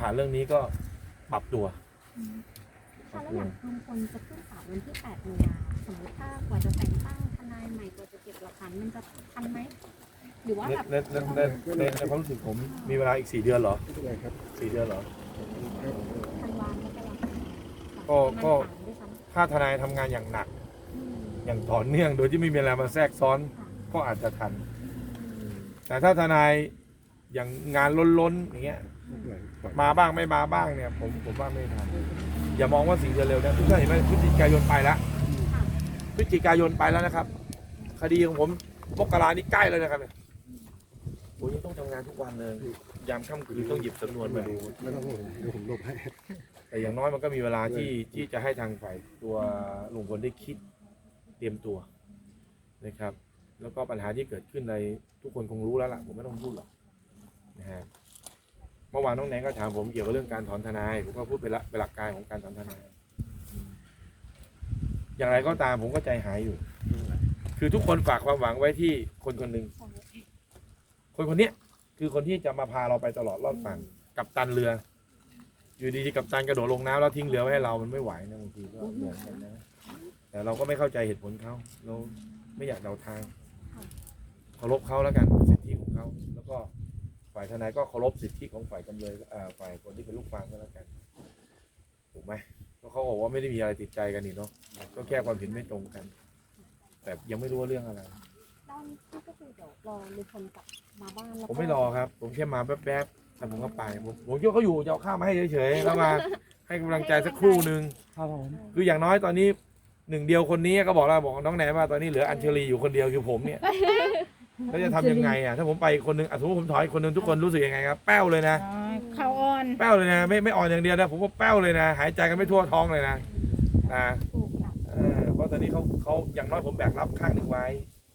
ผ่านเรื่องนี้ก็ปรับตัวค่ะแล้วอย่างลุงพลจะขึ้นศาลวันที่8มีนาสมมติถ้ากว่าจะแต่งตั้งทนายใหม่กว่าจะเก็บหลักฐานมันจะทันไหมหรือว่าในแบบในในในในในความรู้สึกผมมีเวลาอีกสี่เดือนเหรอไม่เป็นไรครับสี่เดือนเหรอ ทันวานก็จะรับก็ก็มันถามด้วยซ้ถ้าทนายทำงานอย่างหนักำอืมอย่างต่อเนื่อง โดยที่ไม่มีอะไรมาแทรกซ้อนค่ะก็อาจจะทัน อืมแต่ถ้าทนายอย่างงานล้นๆอย่างเงี้ยไม่เป็นไรปล่อยมาบ้างไม่มาบ้างเนี่ย ผมผมว่าไม่ทันอย่ามองว่าสี่เดือนเร็วนะทุกท่านเห็นไหมพฤศจิกายนไปแล้วค่ะพฤศจิกายนไปแล้วนะครับ คดีของผมมกรานี่ใกล้แล้วนะครับเนี่ยโอ้ยยังต้องทำงานทุกวันเลยยามค่ำคืนต้องหยิบสำนวนไม่มาดูไม่ต้องห่วงเดี๋ยวผมหลบให้แต่อย่างน้อยมันก็มีเวลาที่ที่จะให้ทางฝ่ายตัวลุงพลได้คิดเตรียมตัวนะครับ แล้วก็ปัญหาที่เกิดขึ้นในทุกคนคงรู้แล้วล่ะ ผมไม่ต้องพูดหรอกนะฮะ เมื่อวานน้องแนนก็ถามผมเกี่ยวกับเรื่องการถอนทนายผมก็พูดไปละเป็นหลักการของการถอนทนาย อย่างไรก็ตามผมก็ใจหายอยู่ คือทุกคนฝากความหวังไว้ที่คนคนหนึ่งคนคนเนี้ยคือคนที่จะมาพาเราไปตลอดรอดฝั่งกับตันเรือ อยู่ดีๆกับตันกระโดดลงน้ำแล้วทิ้งเรือไว้ให้เรามันไม่ไหวนะบางทีก็เหนื่อยเหมือนกันนะแต่เราก็ไม่เข้าใจเหตุผลเขาเราไม่อยากเดาทางเคารพเขาแล้วกันสิทธิของเขาแล้วก็ ฝ่ายทนายก็เคารพสิทธิของฝ่ายจำเลยเอ่อฝ่ายคนที่เป็นลูกความก็แล้วกันถูกไหมเพราะเขาบอกว่าไม่ได้มีอะไรติดใจกันนี่เนาะก็แค่ความเห็นไม่ตรงกัน แต่ยังไม่รู้ว่าเรื่องอะไรด้านที่ก็คือเดี๋ยวรอลุงพลกลับมาบ้านแล้วผมไม่รอครับ ผมแค่มาแป๊บๆแต่ผมก็ไปผมผมคิดว่าเขาอยู่จะเอาข้าวมาให้เฉยๆแล้วมาให้กำลังใจสักครู่หนึ่งครับผมคืออย่างน้อยตอนนี้หนึ่งเดียวคนนี้ก็บอกแล้วบอกน้องแหนว่าตอนนี้เหลืออัญเชลีอยู่คนเดียวคือผมเนี่ย แล้วจะทำยังไงอะถ้าผมไปคนหนึงอะสมมติผมถอยคนหนึงทุกคนรู้สึกยังไงครับแป้วเลยนะ อ๋อเขาอ่อนแป้วเลยนะไม่ไม่อ่อนอย่างเดียวนะผมว่าแป้วเลยนะ หายใจกันไม่ทั่วท้องเลยนะนะถูกค่ะเออเพราะตอนนี้เขาเขาอย่างน้อยผมแบกรับข้างหนึ่งไว้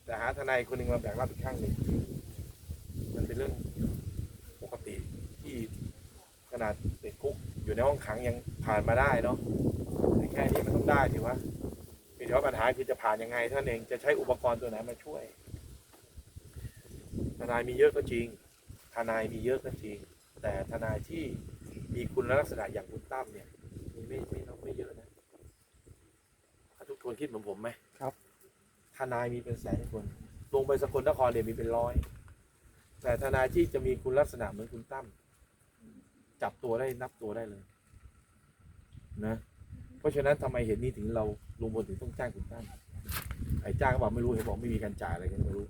แต่หาทนายคนหนึ่งมาแบกรับอีกข้างหนึ่งมันเป็นเรื่องปกติที่ขนาดติดคุกอยู่ในห้องขังยังผ่านมาได้เนาะแต่แค่นี้มันต้องได้ถือว่าเพียงแต่ว่าปัญหาคือจะผ่านยังไงเท่านั้นเองจะใช้อุปกรณ์ตัวไหนมาช่วย ทนายมีเยอะก็จริง ทนายมีเยอะก็จริง แต่ทนายที่มีคุณลักษณะอย่างคุณตั้มเนี่ยมีไม่ไม่ไม่ไม่เยอะนะทุกคนคิดเหมือนผมไหมครับ ทนายมีเป็นแสนคน ลงไปสกลนครเนี่ยมีเป็นร้อย แต่ทนายที่จะมีคุณลักษณะเหมือนคุณตั้มจับตัวได้นับตัวได้เลยนะ เพราะฉะนั้นทำไมเห็นนี้ถึงเราลงบนถึงต้องจ้างคุณตั้มไอ้จ้างก็บอกไม่รู้เห็นบอกไม่มีการจ่ายอะไรกันไม่รู้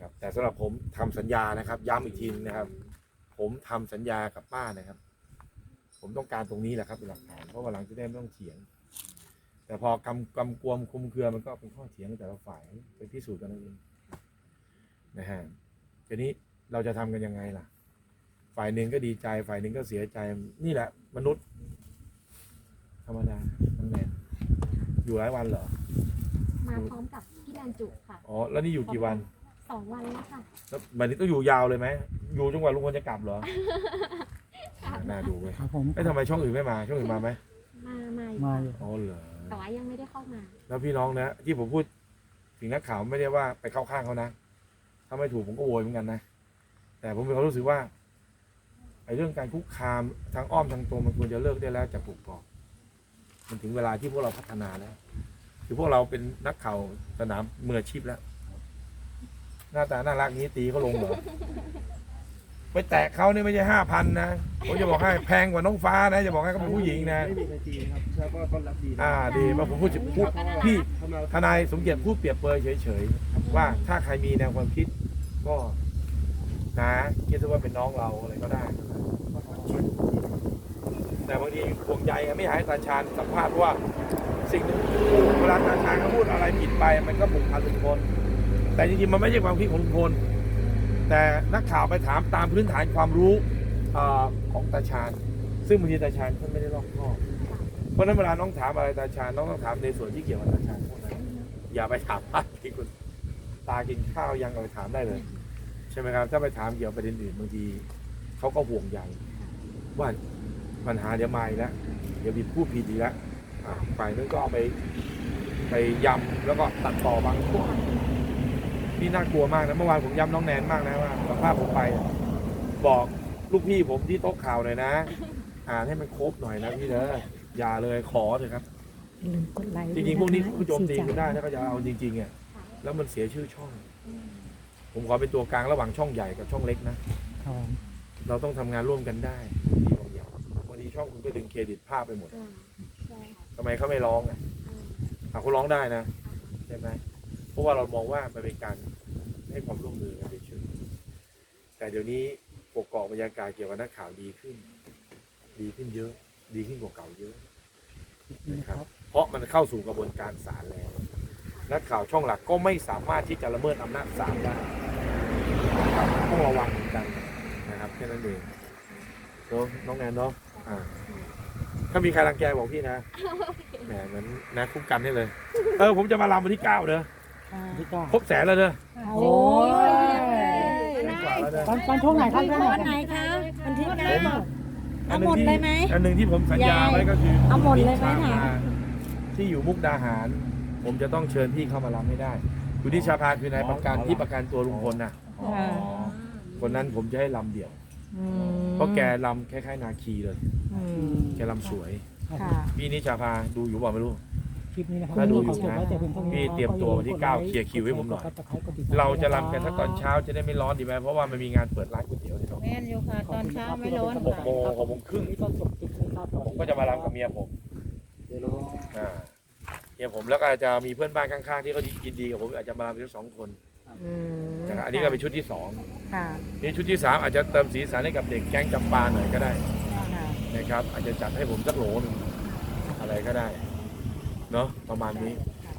นะครับแต่สำหรับผมทำสัญญานะครับ ย้ำอีกทีนึงนะครับ ผมทำสัญญากับป้านะครับ ผมต้องการตรงนี้แหละครับเป็นหลักฐานเพราะว่าหลังจะได้ไม่ต้องเถียง แต่พอกำกำกวมคุมเครือมันก็เป็นข้อเถียงของแต่ละฝ่ายไปพิสูจน์กันเอาเองนะฮะทีนี้เราจะทำกันยังไงล่ะ ฝ่ายหนึ่งก็ดีใจ ฝ่ายหนึ่งก็เสียใจนี่แหละ มนุษย์ ธรรมดาทั้งแมนอยู่หลายวันเหรอมาพร้อมกับพี่แดนจุค่ะ อ๋อ แล้วนี่อยู่กี่วัน สองวันแล้วค่ะแล้วแบบนี้ต้องอยู่ยาวเลยไหม อยู่จนกว่าลุงพลจะกลับเหรอ น่าดูเว้ยครับผมเอ้ยทำไมช่องอื่นไม่มา ช่องอื่นมาไหมมามาอยู่มาอยู่อ๋อเหรอ แต่ว่ายังไม่ได้เข้ามาแล้วพี่น้องนะ ที่ผมพูดถึงนักข่าวไม่ได้ว่าไปเข้าข้างเขานะ ถ้าไม่ถูกผมก็โวยเหมือนกันนะ แต่ผมมีความรู้สึกว่าไอ้เรื่องการคุกคามทางอ้อมทางตรงมันควรจะเลิกได้แล้วจากปลุกกอกมันถึงเวลาที่พวกเราพัฒนาแล้วคือพวกเราเป็นนักข่าวสนามมืออาชีพแล้ว หน้าตาน่ารักนี้ตีเขาลงเหรอไปแตะเขาเนี่ยไม่ใช่ห้าพันนะผมจะบอกให้แพงกว่าน้องฟ้านะจะบอกให้เขาเป็นผู้หญิงนะ ไม่มีใครจีนะครับแล้วก็ต้อนรับดีนะอ่าดีมาผมพูดพูดพี่ทำเราทนายสมเกียรติพูดเปรียบเปรยเฉยๆว่าถ้าใครมีแนวความคิด ก็นะคิดซะว่าเป็นน้องเราอะไรก็ได้ แต่บางทีห่วงใยอะไม่อยากให้ตาชาญสัมภาษณ์เพราะว่าสิ่งหนึ่งเวลาตาชาญเขาพูดอะไรผิดไป มันก็ผูกพันลุงพล แต่จริงๆมันไม่ใช่ความคิดของลุงพลแต่นักข่าวไปถามตามพื้นฐานความรู้อของตาชาญซึ่งบางทีตาชาญท่านไม่ได้รอบคอเพราะนั้นเวลาน้องถามอะไรตาชาญน้องต้องถามในส่วนที่เกี่ยวกับตาชาญเท่านั้นอย่าไปถามว่าที่คุณตากินข้าวยังเอาไปถามได้เลย ใช่ไหมครับ ถ้าไปถามเกี่ยวกับประเด็นอื่นบางทีเขาก็ห่วงใยว่าปัญหาเดี๋ยวมาอีกแล้วเดี๋ยวมีผู้ผิดอีกแล้วอะฝ่ายนั้นก็เอาไปไปยำแล้วก็ตัดต่อบางช่วง นี่น่ากลัวมากนะเมื่อวานผมย้ำน้องแนนมากนะว่าสัมภาพผมไป บอกลูกพี่ผมที่โต๊ะข่าวหน่อยนะอ่านให้มันครบหน่อยนะพี่เด้ออย่าเลยขอเถอะครับอย่าลืมกดไลค์จด้วยริงๆพวกนี้ะคะผู้โจมตีสี่คุณได้จ๋าถ้าเขาจะเอาจริงๆอะค่ะแล้วมันเสียชื่อช่องอืมผมขอเป็นตัวกลางระหว่างช่องใหญ่กับช่องเล็กนะครับผมเราต้องทำงานร่วมกันได้ดีบางอย่างบางทีช่องคุณก็ดึงเครดิตภาพไปหมดอืมใช่ค่ะทำไมเขาไม่ร้องอะอืมอะเขาร้องได้นะใช่ไหมเพ ราะว่าเรามองว่ามันเป็นการให้ความร่วมมือกันเฉยๆแต่เดี๋ยวนี้ปกเกาะบรรยากาศเกี่ยวกับนักข่าวดีขึ้น ดีขึ้นเยอะ ดีขึ้นกว่าเก่าเยอะนะครับ เพราะมันเข้าสู่กระบวนการศาลแล้ว นักข่าวช่องหลักก็ไม่สามารถที่จะละเมิดอำนาจศาลได้นะครับต้องระวังเหมือนกันนะครับแค่นั้นเองเนอะน้องแนนเนาะอ่าถ้ามีใครรังแกบอกพี่นะ แหมเหมือนนะคุ้มกันให้เลย เออ ผมจะมาลำวันที่เก้าเด้อ พี่ก้าครบแสนแล้วเด้อโอ้ยแสนกว่าแล้วเด้อตอนตอนช่วงไหนครับช่วงวันไหนคะวันที่ผมเก้า เอาหมดเลยไหมอันหนึ่งที่ผมสัญญาไว้ก็คือเอาหมดเลยไหมชาถามพาที่อยู่มุกดาหาร ผมจะต้องเชิญพี่เข้ามาลำให้ได้คุณที่ชาพาคือนายประกันที่ประกันตัวลุงพลน่ะค่ะคนนั้นผมจะให้ลำเดี่ยวอืมเพราะแกลำคล้ายๆนาคีเลยอืมแกลำสวยค่ะพี่นิชาพาดูอยู่เปล่าไม่รู้ คลิปนี้นะครับถ้าดูอยู่นะขบคุณครับพี่เตรียมตัววันที่เก้าเคลียร์คิวให้ผมหน่อย เราจะรำกันสักตอนเช้าจะได้ไม่ร้อนดีไหมเพราะว่ามันมีงานเปิดร้านก๋วยเตี๋ยวที่ตรงแม่นอยู่ค่ะตอนเช้าไม่ร้อนหกโมงหกโมงครึ่งผมก็จะมารำกับเมียผมอ่าเมียผมแล้วก็จะมีเพื่อนบ้านข้างๆที่เขายินดีกับผมอาจจะมารำกันสองคนอืมนะครับอันนี้ก็เป็นชุดที่สองค่ะนี่ชุดที่สามอาจจะเติมสีสันให้กับเด็กแก๊งจำปาหน่อยก็ได้ค่ะนะครับ อาจจะจัดให้ผมสักโหลหนึงอะไรก็ได้ เนาะประมาณนี้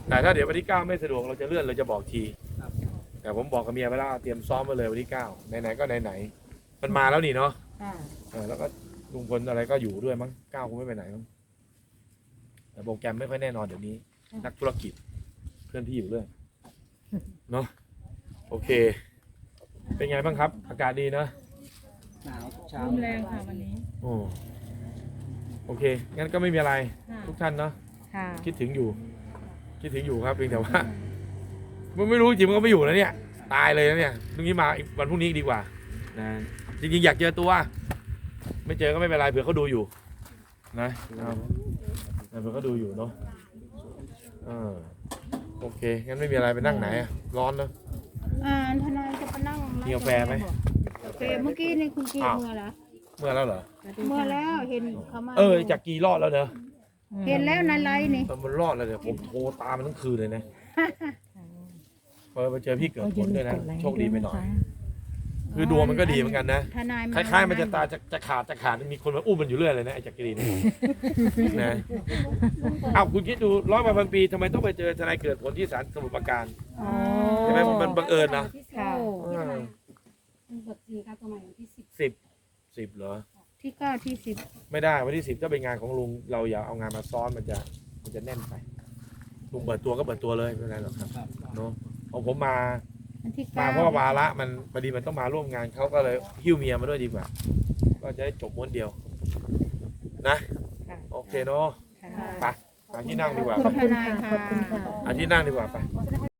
แต่ถ้าเดี๋ยววันที่เก้าไม่สะดวกเราจะเลื่อนเราจะบอกที แต่ผมบอกกับเมียไปแล้วเตรียมซ้อมมาเลยวันที่เก้าไหนๆก็ไหนๆมันมาแล้วนี่เนาะค่ะเออแล้วก็ลุงพลอะไรก็อยู่ด้วยมั้งก้าวคงไม่ไปไหนมั้งแต่โปรแกรมไม่ค่อยแน่นอนเดี๋ยวนี้ นักธุรกิจเพื่อนพี่อยู่เรื่อยเนาะโอเค เป็นไงบ้างครับ อากาศดีเนอะหนาวเช้าลมแรงค่ะวันนี้โอ้โอเค งั้นก็ไม่มีอะไร ค่ะ ทุกท่านเนาะ ค่ะคิดถึงอยู่ คิดถึงอยู่ครับเพียงแต่ว่ามันไม่รู้จริงมันก็ไม่อยู่แล้วเนี่ย ตายเลยนะเนี่ยพรุ่งนี้มาอีกวันพรุ่งนี้ดีกว่านะจริงๆอยากเจอตัว ไม่เจอก็ไม่เป็นไรเผื่อเขาดูอยู่ นะเอาเผื่อเขาดูอยู่เนาะเออโอเคงั้นไม่มีอะไรไปนั่งไหนอะร้อนเนอะอ่าทนายจะไปนั่งมีกาแฟไหมกาแฟเมื่อกี้นี่คุณกีอ้าวเมื่อแล้วเมื่อแล้วเหรอเมื่อแล้วเห็นเขามาเออจากกี่รอดแล้วเนอะ เห็นแล้วในไลน์นี่มันมันรอดแล้วเดี๋ยวผมโทรตามมันทั้งคืนเลยนะพอไปเจอพี่เกิดก็ผอย่าลลืด้วยมนะกดไลค์โชคดีไปหน่อยวยะคะคือดวงมันก็ดีเหมือนกันนะ ทนายคล้ายๆ มันจะตายจะจะขาดจะขาดมีคนมาอุ้มมันอยู่เรื่อยเลยนะไอ้จักรีนนะอ้าวคุณคิดดูร้อยพันปีทำไมต้องไปเจอทนายเกิดผลที่ศาลสมุทรปราการอ๋อใช่ไหมมันมันบังเอิญนะ ค่ะที่ไหนบทจริงการตัวใหม่วันที่สิบสิบสิบเหรอ ที่เก้าที่สิบไม่ได้วันที่สิบถ้าเป็นงานของลุงเราอย่าเอางานมาซ้อนมันจะมันจะแน่นไปลุงเปิดตัวก็เปิดตัวเลยไม่เป็นไรหรอกครับเนาะของผมมาอันที่มาเก้าเพราะว่าวาระมันพอดีมันต้องมาร่วมงานเขาก็เลยหิ้วเมียมาด้วยดีกว่า ก็จะได้จบม้วนเดียว นะค่ะโอเคเนาะค่ะ ไปหาที่นั่งดีกว่าขอบคุณทนายค่ะขอบคุณค่ะ หาที่นั่งดีกว่าไป